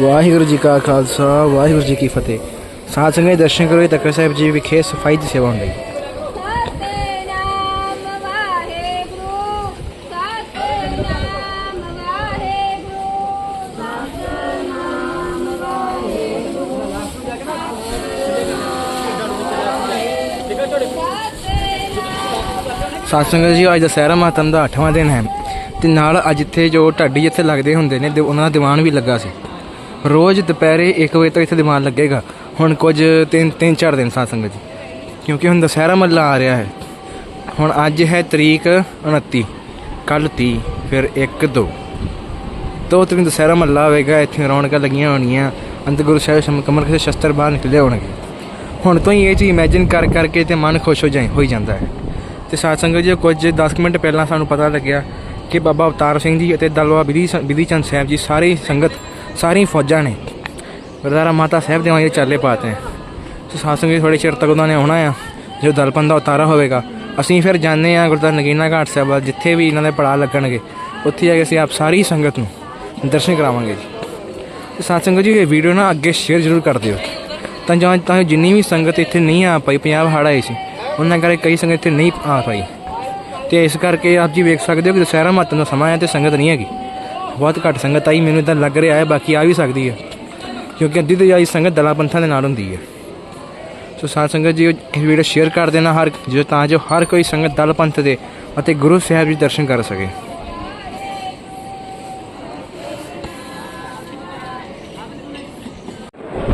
ਵਾਹਿਗੁਰੂ ਜੀ ਕਾ ਖਾਲਸਾ ਵਾਹਿਗੁਰੂ ਜੀ ਕੀ ਫਤਿਹ। ਸਾਧ ਸੰਗਤ ਦੇ ਦਰਸ਼ਨ ਕਰੋ ਤੱਕ ਸਾਹਿਬ ਜੀ ਵਿਖੇ ਸਫ਼ਾਈ ਦੀ ਸੇਵਾ ਹੁੰਦੀ। ਵਾਹਿਗੁਰੂ ਸਾਧ ਸੰਗਤ ਜੀ ਅੱਜ ਦਸਹਿਰਾ ਮਾਤਮ ਦਾ 8ਵਾਂ ਦਿਨ ਹੈ ਤੇ ਨਾਲ ਅੱਜ ਇੱਥੇ ਜੋ ਢਾਡੀ ਜਿੱਥੇ ਲੱਗਦੇ ਹੁੰਦੇ ਨੇ ਉਹਨਾਂ ਦਾ ਦੀਵਾਨ ਵੀ ਲੱਗਾ ਸੀ। ਰੋਜ਼ ਦੁਪਹਿਰੇ 1 ਵਜੇ ਤੱਕ ਇੱਥੇ ਦਿਮਾਗ ਲੱਗੇਗਾ। ਹੁਣ ਕੁਝ ਤਿੰਨ ਤਿੰਨ, ਚਾਰ ਦਿਨ ਸਾਧ ਸੰਗਤ ਜੀ। ਕਿਉਂਕਿ ਹੁਣ ਦਸਹਿਰਾ ਮੱਲਾ ਆ ਰਿਹਾ ਹੈ। ਹੁਣ ਅੱਜ ਹੈ ਤਰੀਕ 29 ਕੱਲ 30 ਫਿਰ 1 2 ਦੋ ਤਰੀਕ ਨੂੰ ਦਸਹਿਰਾ ਮੱਲਾ ਹੋਵੇਗਾ, ਇੱਥੇ ਰੌਣਕਾਂ ਲੱਗੀਆਂ ਹੋਣਗੀਆਂ। ਅੰਦਰ ਗੁਰੂ ਸਾਹਿਬ ਸ਼ਮ ਕਮਰ ਕਿਸੇ ਸ਼ਸਤਰ ਬਾਹਰ ਨਿਕਲੇ ਹੋਣਗੇ। ਹੁਣ ਤੋਂ ਹੀ ਇਹ ਚੀਜ਼ ਇਮੇਜਿਨ ਕਰ, ਕਰਕੇ ਤੇ ਮਨ ਖੁਸ਼ ਹੋ ਜਾਏ, ਹੋਈ ਜਾਂਦਾ ਹੈ। ਤੇ ਸਾਧ ਸੰਗਤ ਜੀ, ਕੁਝ 10 ਕੁ ਮਿੰਟ ਪਹਿਲਾਂ ਸਾਨੂੰ ਪਤਾ ਲੱਗਿਆ ਕਿ ਬਾਬਾ ਅਵਤਾਰ ਸਿੰਘ ਜੀ ਅਤੇ ਦਲਵਾ ਬਿਧੀ ਸ- ਬਿਧੀ ਚੰਦ ਸਾਹਿਬ ਜੀ ਸਾਰੀ ਸੰਗਤ ਸਾਰੀ ਫੌਜਾਂ ਨੇ। ਗੁਰਦਾਰਾ ਮਾਤਾ ਸਾਹਿਬ ਦੇ ਵਾਂਗੇ ਚਾਲੇ ਪਾਤੇ ਤੇ ਸਾਧ ਜੀ ਥੋੜੇ ਚਿਰ ਤੱਕ ਉਹਨਾਂ ਨੇ ਆਉਣਾ ਆ। ਜੋ ਦਲਪੰਦ ਦਾ ਉਤਾਰਾ ਹੋਵੇਗਾ, ਅਸੀਂ ਫਿਰ ਜਾਂਦੇ ਆ ਗੁਰਦੁਆਰਾ ਨਗੀਨਾ ਘਾਟ ਸਾਹਿਬ ਜਿੱਥੇ ਵੀ ਇਹਨਾਂ ਦੇ ਪੜਾਅ ਲੱਗਣਗੇ। ਉੱਥੇ ਜਾ ਕੇ ਅਸੀਂ ਆਪ ਸਾਰੀ ਸੰਗਤ ਨੂੰ ਦਰਸ਼ਨ ਕਰਾਵਾਂਗੇ ਜੀ। ਤੇ ਸਾਧ ਜੀ, ਇਹ ਵੀਡੀਓ ਨਾ ਅੱਗੇ ਸ਼ੇਅਰ ਜ਼ਰੂਰ ਕਰ ਦਿਓ। ਤਾਂ ਜਾਂ ਤਾਂ ਜਿੰਨੀ ਵੀ ਸੰਗਤ ਇੱਥੇ ਨਹੀਂ ਆ ਪਾਈ, ਪੰਜਾਬ ਹੜ੍ਹ ਆਈ ਸੀ, ਉਹਨਾਂ ਕਰਕੇ ਕਈ ਸੰਗਤ ਇੱਥੇ ਨਹੀਂ ਆ ਪਾਈ। ਤੇ ਇਸ ਕਰਕੇ ਆਪ ਜੀ ਵੇਖ ਸਕਦੇ ਹੋ ਕਿ ਦੁਸਹਿਰਾ ਮਹੱਤਵ ਦਾ ਸਮਾਂ ਹੈ ਤੇ ਸੰਗਤ ਨਹੀਂ ਹੈਗੀ। ਬਹੁਤ ਘੱਟ ਸੰਗਤ ਆਈ, ਮੈਨੂੰ ਤਾਂ ਲੱਗ ਰਿਹਾ ਹੈ, ਬਾਕੀ ਆ ਵੀ ਸਕਦੀ ਹੈ। ਕਿਉਂਕਿ ਅੱਧੀ ਤੋਂ ਜ਼ਿਆਦਾ ਸੰਗਤ ਦਲਾਂ ਪੰਥਾਂ ਦੇ ਨਾਲ ਹੁੰਦੀ ਹੈ। ਸੋ ਸਾਧ ਸੰਗਤ ਜੀ, ਇਹ ਵੀਡੀਓ ਸ਼ੇਅਰ ਕਰ ਦੇਣਾ ਹਰ ਜੋ ਤਾਂ ਜੋ ਹਰ ਕੋਈ ਸੰਗਤ ਦਲ ਪੰਥ ਦੇ ਅਤੇ ਗੁਰੂ ਸਾਹਿਬ ਜੀ ਦਰਸ਼ਨ ਕਰ ਸਕੇ।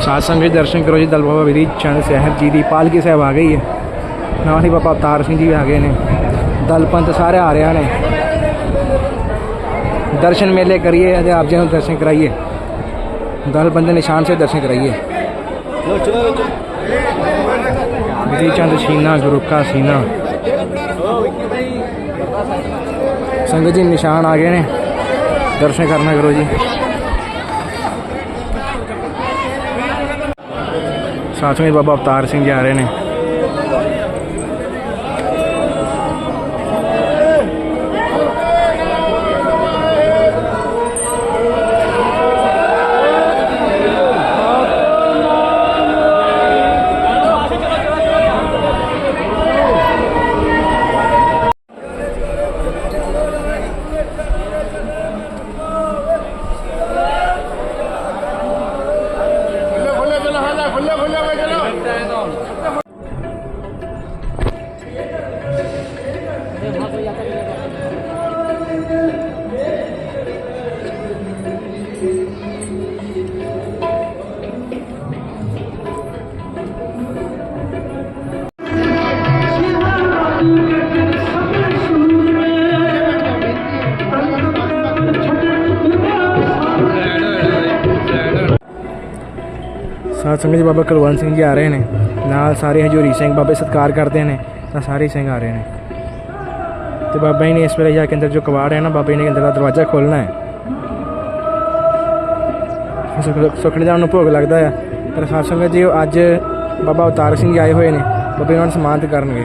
ਸਾਧ ਸੰਗਤ ਦਰਸ਼ਨ ਕਰੋ ਜੀ, ਦਲ ਬਾਬਾ ਵੀਰੀ ਚੰਦ ਸਾਹਿਬ ਜੀ ਦੀ ਪਾਲਕੀ ਸਾਹਿਬ ਆ ਗਈ ਹੈ। ਨਾਲ ਹੀ ਬਾਬਾ ਅਵਤਾਰ ਸਿੰਘ ਜੀ ਵੀ ਆ ਗਏ ਨੇ। ਦਲ ਪੰਥ ਸਾਰੇ ਆ ਰਿਹਾ ਨੇ। ਦਰਸ਼ਨ ਮੇਲੇ ਕਰੀਏ ਅਤੇ ਆਪ ਜੀ ਨੂੰ ਦਰਸ਼ਨ ਕਰਾਈਏ। ਦਲ ਬੰਦੇ ਨਿਸ਼ਾਨ ਸੇ ਦਰਸ਼ਨ ਕਰਾਈਏ। ਜੀ ਚੰਦ ਸੀਨਾ ਗੁਰੂ ਕਾ ਸੀਨਾ। ਸੰਗਤ ਜੀ, ਨਿਸ਼ਾਨ ਆ ਗਏ ਨੇ। ਦਰਸ਼ਨ ਕਰਨਾ ਕਰੋ ਜੀ। ਸਾਥ ਵਿੱਚ ਬਾਬਾ ਅਵਤਾਰ ਸਿੰਘ ਜੀ ਆ ਰਹੇ ਨੇ। ਸੰਗਤ ਜੀ ਬਾਬਾ ਕੁਲਵੰਤ ਸਿੰਘ ਜੀ ਆ ਰਹੇ ਨੇ। ਨਾਲ ਸਾਰੇ ਹਜੂਰੀ ਸਿੰਘ ਬਾਬੇ ਸਤਿਕਾਰ ਕਰਦੇ ਨੇ, ਤਾਂ ਸਾਰੇ ਸਿੰਘ ਆ ਰਹੇ ਨੇ। ਤੇ ਬਾਬਾ ਜੀ ਨੇ ਇਸ ਵੇਲੇ ਜਾ ਕੇ ਅੰਦਰ ਜੋ ਕਵਾੜ ਹੈ ਨਾ, ਬਾਬਾ ਜੀ ਨੇ ਅੰਦਰ ਦਾ ਦਰਵਾਜ਼ਾ ਖੋਲਣਾ ਹੈ। ਸੁਖ- ਸੁਖੜੀ ਦਾ ਨੂੰ ਭੋਗ ਲੱਗਦਾ ਹੈ ਪਰ ਸਾਧ ਸੰਗਤ ਜੀ, ਅੱਜ ਬਾਬਾ ਅਵਤਾਰ ਸਿੰਘ ਜੀ ਆਏ ਹੋਏ ਨੇ। ਬਾਬਾ ਜੀ ਉਹਨਾਂ ਨੂੰ ਸਨਮਾਨਿਤ ਕਰਨਗੇ।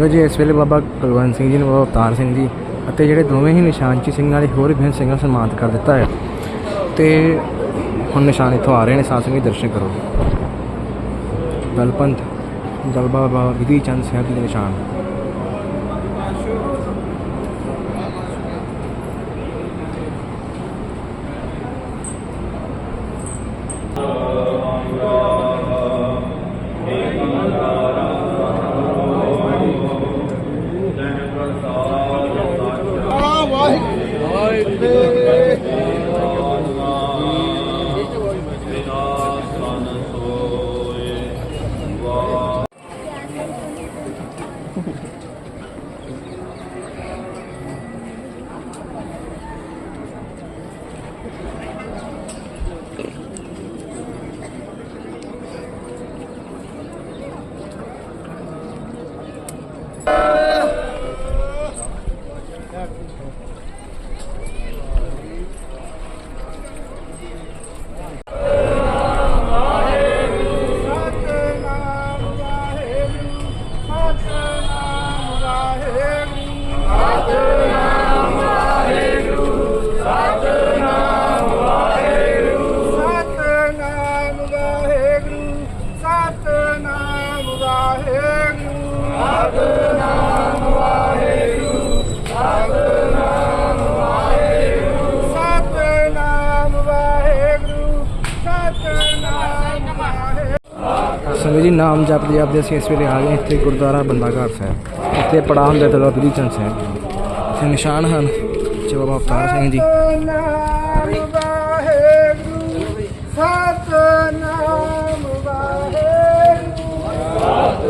ਸੰਗਤ ਜੀ, ਇਸ ਵੇਲੇ ਬਾਬਾ ਕੁਲਵੰਤ ਸਿੰਘ ਜੀ ਨੂੰ ਬਾਬਾ ਅਵਤਾਰ ਸਿੰਘ ਜੀ ਅਤੇ ਜਿਹੜੇ ਦੋਵੇਂ ਹੀ ਨਿਸ਼ਾਨਚੀ ਸਿੰਘਾਂ ਵਾਲੇ ਹੋਰ ਵੀ ਸਿੰਘਾਂ ਨੂੰ ਸਨਮਾਨਿਤ ਕਰ ਦਿੱਤਾ ਹੈ। ਤੇ ਹੁਣ ਨਿਸ਼ਾਨ ਇੱਥੋਂ ਆ ਰਹੇ ਨੇ, ਸਾਧ ਸੰਗਤ ਜੀ ਦਰਸ਼ਨ ਕਰੋ। ਦਲਪੰਥ ਦਲ ਬਾਬਾ ਵਿਧੀ ਚੰਦ ਸਾਹਿਬ ਜੀ ਦੇ ਨਿਸ਼ਾਨ। ਸੰਗਤ ਜੀ, ਨਾਮ ਜਪਦੇ ਜਪਦੇ ਅਸੀਂ ਇਸ ਵੇਲੇ ਆ ਗਏ ਇੱਥੇ ਗੁਰਦੁਆਰਾ ਬੰਦਾਘਰ ਸਾਹਿਬ। ਇੱਥੇ ਪੜਾ ਹੁੰਦਾ ਤਲਵਾ ਬਲੀ ਚੰਦ ਸਾਹਿਬ। ਇੱਥੇ ਨਿਸ਼ਾਨ ਹਨ ਚ ਬਾਬਾ ਅਵਤਾਰ ਸਿੰਘ ਜੀ। ਸਤਨਾਮ ਵਾਹਿਗੁਰੂ।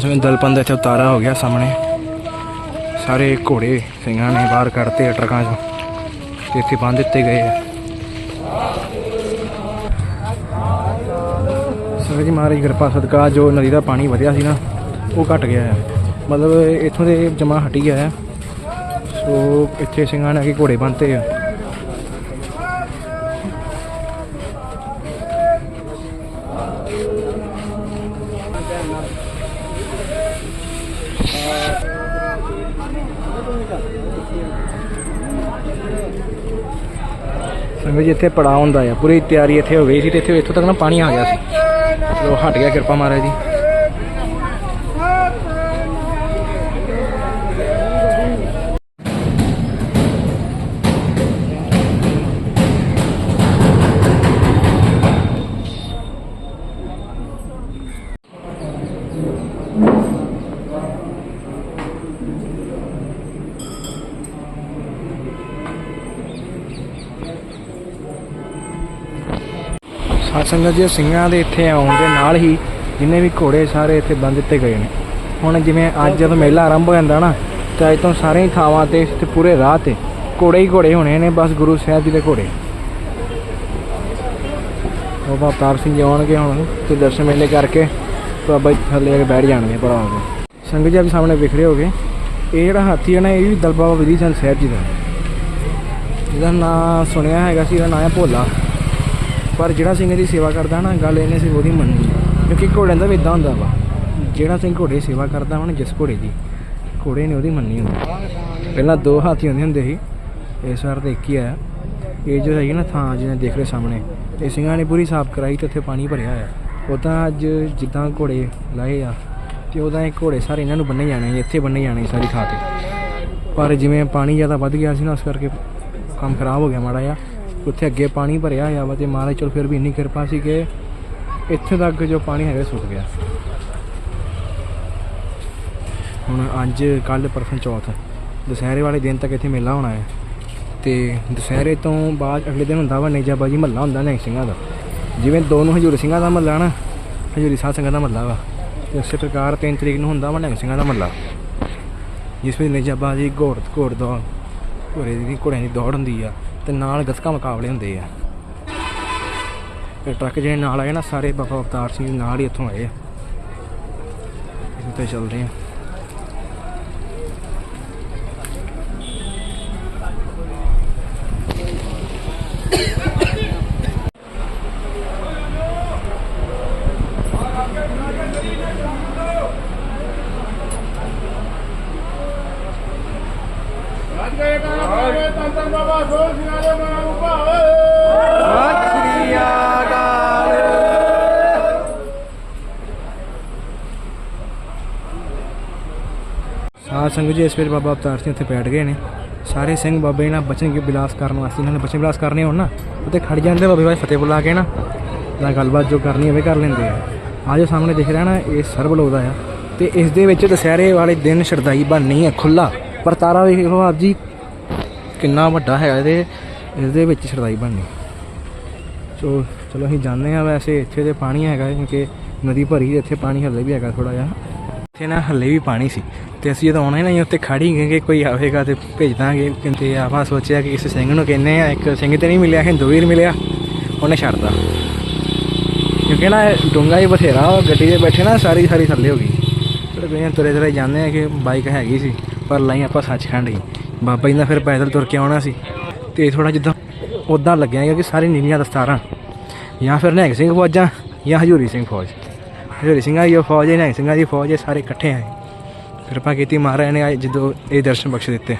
ਸਾਸਵੇਂ ਦਲਪੰਦ ਇੱਥੇ ਉਤਾਰਾ ਹੋ ਗਿਆ ਸਾਹਮਣੇ। ਸਾਰੇ ਘੋੜੇ, ਸਿੰਘਾਂ ਨੇ ਬਾਹਰ ਕੱਢਤੇ ਆ ਟਰੱਕਾਂ 'ਚੋਂ ਤੇ ਇੱਥੇ ਬੰਨ ਦਿੱਤੇ ਗਏ ਆ। ਸੰਗਤ ਜੀ ਮਹਾਰਾਜ ਕਿਰਪਾ, ਸਦਕਾ ਜੋ ਨਦੀ ਦਾ ਪਾਣੀ ਵਧਿਆ ਸੀ ਨਾ, ਉਹ ਘਟ ਗਿਆ ਹੈ ਮਤਲਬ ਇੱਥੋਂ ਦੇ ਜਮਾ ਹਟੀ ਗਿਆ ਹੈ ਸੋ ਇੱਥੇ ਸਿੰਘਾਂ ਨੇ ਆ ਕੇ ਘੋੜੇ ਬੰਨਤੇ ਆ। ਸੰਗਤ ਜੀ ਇੱਥੇ ਪੜਾ ਹੁੰਦਾ ਆ, ਪੂਰੀ ਤਿਆਰੀ ਇੱਥੇ ਹੋ ਗਈ ਸੀ ਤੇ ਇੱਥੇ ਇੱਥੋਂ ਤੱਕ ਨਾ ਪਾਣੀ ਆ ਗਿਆ ਸੀ। ਚਲੋ, ਹਟ ਗਿਆ ਕਿਰਪਾ ਮਹਾਰਾਜ ਦੀ ਸਾਧ ਸੰਗਤ ਜੀ ਸਿੰਘਾਂ ਦੇ ਇੱਥੇ ਆਉਣ ਦੇ ਨਾਲ ਹੀ ਜਿੰਨੇ ਵੀ ਘੋੜੇ ਸਾਰੇ ਇੱਥੇ ਬੰਦ ਦਿੱਤੇ ਗਏ ਨੇ। ਹੁਣ ਜਿਵੇਂ ਅੱਜ ਜਦੋਂ ਮੇਲਾ ਆਰੰਭ ਹੋ ਜਾਂਦਾ ਨਾ, ਤੇ ਅੱਜ ਤੋਂ ਸਾਰੇ ਹੀ ਥਾਵਾਂ ਤੇ ਤੇ ਪੂਰੇ ਰਾਹ ਤੇ ਘੋੜੇ ਹੀ ਘੋੜੇ ਹੋਣੇ ਨੇ, ਬਸ ਗੁਰੂ ਸਾਹਿਬ ਜੀ ਦੇ ਘੋੜੇ। ਬਾਬਾ ਅਵਤਾਰ ਸਿੰਘ ਜੀ ਆਉਣਗੇ ਹੁਣ, ਤੇ ਦਰਸ਼ਨ ਮੇਲੇ ਕਰਕੇ ਬਾਬਾ ਥੱਲੇ ਆ ਕੇ ਬੈਠ ਜਾਣਗੇ ਭਰਾ ਕੇ ਸੰਗਤ ਜੀ ਆਪ ਸਾਹਮਣੇ ਵਿਖ ਰਹੇ ਹੋਗੇ। ਇਹ ਜਿਹੜਾ ਹਾਥੀ ਹੈ ਨਾ, ਇਹ ਵੀ ਦਲ ਬਾਬਾ ਵਿਧੀ ਚੰਦ ਸਾਹਿਬ ਜੀ ਦਾ। ਜਿਹਦਾ ਨਾਂ ਸੁਣਿਆ ਹੈਗਾ ਸੀ ਇਹਦਾ ਨਾਂ ਹੈ ਭੋਲਾ। ਪਰ ਜਿਹੜਾ ਸਿੰਘ ਦੀ ਸੇਵਾ ਕਰਦਾ ਨਾ, ਗੱਲ ਇਹਨੇ ਸੀ ਉਹਦੀ ਮੰਨਣੀ ਕਿਉਂਕਿ ਘੋੜਿਆਂ ਦਾ ਵੀ ਇਦਾਂ ਹੁੰਦਾ ਵਾ। ਜਿਹੜਾ ਸਿੰਘ ਘੋੜੇ ਦੀ ਸੇਵਾ ਕਰਦਾ ਵਾ ਨਾ, ਜਿਸ ਘੋੜੇ ਦੀ, ਘੋੜੇ ਨੇ ਉਹਦੀ ਮੰਨਣੀ ਹੁੰਦੀ। ਪਹਿਲਾਂ ਦੋ ਹਾਥੀ ਹੁੰਦੇ ਹੁੰਦੇ ਸੀ, ਇਸ ਵਾਰ ਤਾਂ ਇੱਕ ਹੀ ਆਇਆ। ਇਹ ਜੋ ਹੈਗੀ ਨਾ ਥਾਂ ਜਿਹਨੇ ਦੇਖ ਰਹੇ ਸਾਹਮਣੇ ਇਹ ਸਿੰਘਾਂ ਨੇ ਪੂਰੀ ਸਾਫ਼ ਕਰਾਈ ਤੇ ਉੱਥੇ ਪਾਣੀ ਭਰਿਆ ਹੋਇਆ। ਉਹ ਤਾਂ ਅੱਜ ਜਿੱਦਾਂ ਘੋੜੇ ਲਾਏ ਆ, ਤੇ ਉਹਦਾ ਇਹ ਘੋੜੇ ਸਾਰੇ ਇਹਨਾਂ ਨੂੰ ਬੰਨੇ ਜਾਣੇ ਇੱਥੇ ਬੰਨੇ ਜਾਣੇ ਸਾਰੀ ਥਾਂ ਤੇ। ਪਰ ਜਿਵੇਂ ਪਾਣੀ ਜ਼ਿਆਦਾ ਵੱਧ ਗਿਆ ਸੀ ਨਾ, ਉਸ ਕਰਕੇ ਕੰਮ ਖਰਾਬ ਹੋ ਗਿਆ ਮਾੜਾ ਜਿਹਾ। ਉੱਥੇ ਅੱਗੇ ਪਾਣੀ ਭਰਿਆ ਹੋਇਆ ਵਾ ਤੇ ਮਹਾਰਾਜ ਚਲ ਫਿਰ ਵੀ ਇੰਨੀ ਕਿਰਪਾ ਸੀ ਕਿ ਇੱਥੇ ਤੱਕ ਜੋ ਪਾਣੀ ਹੈਗਾ ਸੁੱਕ ਗਿਆ। ਹੁਣ ਅੱਜ ਕੱਲ ਪਰਸੋਂ ਚੌਥ, ਦੁਸਹਿਰੇ ਵਾਲੇ ਦਿਨ ਤੱਕ ਇੱਥੇ ਮੇਲਾ ਹੋਣਾ ਹੈ ਤੇ ਦੁਸਹਿਰੇ ਤੋਂ ਬਾਅਦ ਅਗਲੇ ਦਿਨ ਹੁੰਦਾ ਵਾ ਨੇਜਾਬਾਜੀ ਮਹੱਲਾ ਹੁੰਦਾ ਨੇ ਸਿੰਘਾਂ ਦਾ। ਜਿਵੇਂ ਦੋਨੋਂ ਨੂੰ ਹਜੂਰ ਸਿੰਘਾਂ ਦਾ ਮਹੱਲਾ ਨਾ, ਹਜੂਰੀ ਸਾਧ ਸਿੰਘਾਂ ਦਾ ਮਹੱਲਾ ਵਾ, ਤੇ ਉਸੇ ਪ੍ਰਕਾਰ 3 ਤਰੀਕ ਨੂੰ ਹੁੰਦਾ ਵਾ ਨਿਹੰਗ ਸਿੰਘਾਂ ਦਾ ਮਹੱਲਾ। ਜਿਸ ਵਿੱਚ ਨੇਜਾਬਾਜੀ ਘੋੜ ਘੋੜ ਦੌੜ ਘੋੜੇ ਦੀ ਘੋੜਿਆਂ ਦੀ ਦੌੜ ਹੁੰਦੀ ਆ। ਤੇ ਨਾਲ ਗੱਤਕਾ ਮੁਕਾਬਲੇ ਹੁੰਦੇ ਆ। ਤੇ ਟਰੱਕ ਜਿਹੜੇ ਨਾਲ ਆਏ ਨਾ, ਸਾਰੇ ਬਾਬਾ ਅਵਤਾਰ ਸਿੰਘ ਦੇ ਨਾਲ ਹੀ ਇੱਥੋਂ ਆਏ ਆ। ਇੱਥੇ ਚੱਲਦੇ ਆ ਬਾਬਾ ਸੋਹ ਸਿੰਘਾਂ ਦੇ ਨਾਮ ਭਾਵੇ ਸਾਧ ਸੰਗਤ ਜੀ, ਇਸ ਵੇਲੇ ਬਾਬਾ ਅਵਤਾਰ ਸਿੰਘ ਇੱਥੇ ਬੈਠ ਗਏ ਨੇ। ਸਾਰੇ ਸਿੰਘ ਬਾਬੇ ਨਾਲ ਬਚਨ ਕੇ ਬਿਲਾਸ ਕਰਨ ਵਾਸਤੇ, ਇਹਨਾਂ ਨੇ ਬਚਨ ਬਿਲਾਸ ਕਰਨੇ ਹੋਣ ਨਾ ਉੱਤੇ ਖੜ ਜਾਂਦੇ ਬਾਬੇ ਬਾਈ ਫਤਿਹ ਬੁਲਾ ਕੇ ਨਾ ਨਾਲ ਗੱਲਬਾਤ ਜੋ ਕਰਨੀ ਹੋਵੇ ਕਰ ਲੈਂਦੇ ਆ। ਆਜੋ ਸਾਹਮਣੇ ਦਿਖ ਰਿਹਾ ਨਾ, ਇਹ ਸਰਬ ਲੋਕ ਦਾ ਆ। ਤੇ ਇਸ ਦੇ ਵਿੱਚ ਦੁਸਹਿਰੇ ਵਾਲੇ ਦਿਨ ਸ਼ਰਦਾਈ ਬਣਨੀ ਹੈ ਖੁੱਲਾ ਪਰ ਤਾਰਾ ਵੇਖੋ ਆਪ ਜੀ, ਕਿੰਨਾ ਵੱਡਾ ਹੈਗਾ ਇਹਦੇ, ਇਸ ਦੇ ਵਿੱਚ ਸ਼ਰਦਾਈ ਬਣਨੀ। ਸੋ, ਚਲੋ ਅਸੀਂ ਜਾਂਦੇ ਹਾਂ ਵੈਸੇ, ਇੱਥੇ ਤੇ ਪਾਣੀ ਹੈਗਾ, ਕਿਉਂਕਿ ਨਦੀ ਭਰੀ, ਇੱਥੇ ਪਾਣੀ ਹੱਲੇ ਵੀ ਹੈਗਾ ਥੋੜਾ ਜਿਹਾ। ਇੱਥੇ ਨਾ ਹੱਲੇ ਵੀ ਪਾਣੀ ਸੀ। ਤੇ ਅਸੀਂ ਜਦੋਂ ਆਉਣਾ ਹੀ ਨਹੀਂ, ਉੱਥੇ ਖੜੀ ਗਏ ਕਿ ਕੋਈ ਆਵੇਗਾ ਤੇ ਭੇਜ ਦਾਂਗੇ। ਕਿੰਤੇ ਆਪਾਂ ਸੋਚਿਆ ਕਿ ਇਸ ਸਿੰਘ ਨੂੰ ਕਹਿੰਨੇ ਆ, ਇੱਕ ਸਿੰਘ ਤੇ ਨਹੀਂ ਮਿਲਿਆ, ਹਿੰਦੂ ਵੀਰ ਮਿਲਿਆ, ਉਹਨੇ ਛੱਡਦਾ ਕਿਉਂਕਿ ਨਾ ਡੂੰਗਾ ਹੀ ਬਥੇਰਾ ਉਹ ਗੱਡੀ 'ਤੇ ਬੈਠੇ ਨਾ ਸਾਰੀ ਸਾਰੀ ਥੱਲੇ ਹੋ ਗਈ। ਫਿਰ ਕੋਈ ਤੁਰੇ ਤੁਰੇ ਜਾਂਦੇ ਆ ਕਿ ਬਾਈਕ ਹੈਗੀ ਸੀ, ਪਰ ਲਾਈ ਆਪਾਂ ਸੱਚਖੰਡ ਹੀ। ਬਾਬਾ ਜੀ ਨੇ ਫਿਰ ਪੈਦਲ ਤੁਰ ਕੇ ਆਉਣਾ ਸੀ। ਤੇ ਥੋੜਾ ਜਿੱਦਾਂ ਉਦਾਂ ਲੱਗਿਆ ਕਿਉਂਕਿ ਸਾਰੀ ਨੀਵੀਆਂ ਦਸਤਾਰਾਂ। ਜਾਂ ਫਿਰ ਨਿਹੰਗ ਸਿੰਘ ਫੌਜਾਂ ਜਾਂ ਹਜੂਰੀ ਸਿੰਘ ਫੌਜ। ਹਜੂਰੀ ਸਿੰਘਾਂ ਦੀ ਉਹ ਫੌਜ ਹੈ ਨਿਹੰਗ ਸਿੰਘਾਂ ਦੀ ਫੌਜ ਹੈ ਸਾਰੇ ਇਕੱਠੇ ਆਏ। ਕਿਰਪਾ ਕੀਤੀ ਮਹਾਰਾਜ ਨੇ ਅੱਜ ਜਦੋਂ ਇਹ ਦਰਸ਼ਨ ਬਖਸ਼ ਦਿੱਤੇ।